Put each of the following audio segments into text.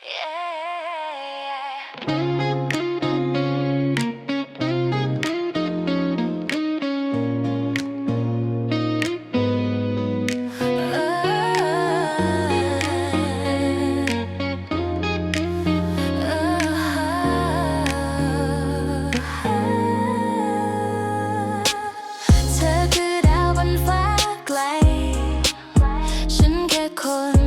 เธอคือดาวบน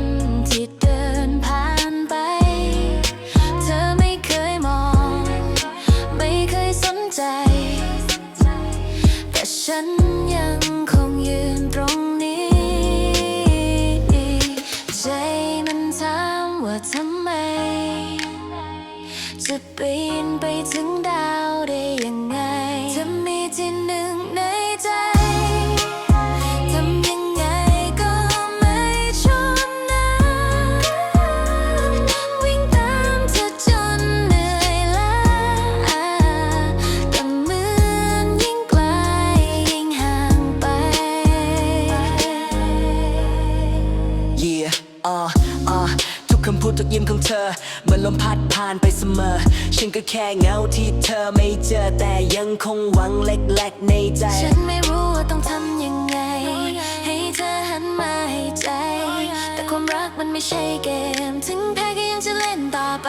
ฉันยังคงยืนตรงนี้ ใจมันถามว่าทำไม จะปีนไปถึงดาวได้ยังไง จะมีที่หนึ่งน อ่าอ่าทุกคำพูดทุกยิ้มของเธอเหมือนลมพัดผ่านไปเสมอ ฉันก็แค่เหงาที่เธอไม่เจอแต่ยังคงหวังเล็กๆในใจ ฉันไม่รู้ว่าต้องทำยังไง ให้เธอหันมาให้ใจ แต่ความรักมันไม่ใช่เกม ถึงแพ้ก็ยังจะเล่นต่อไป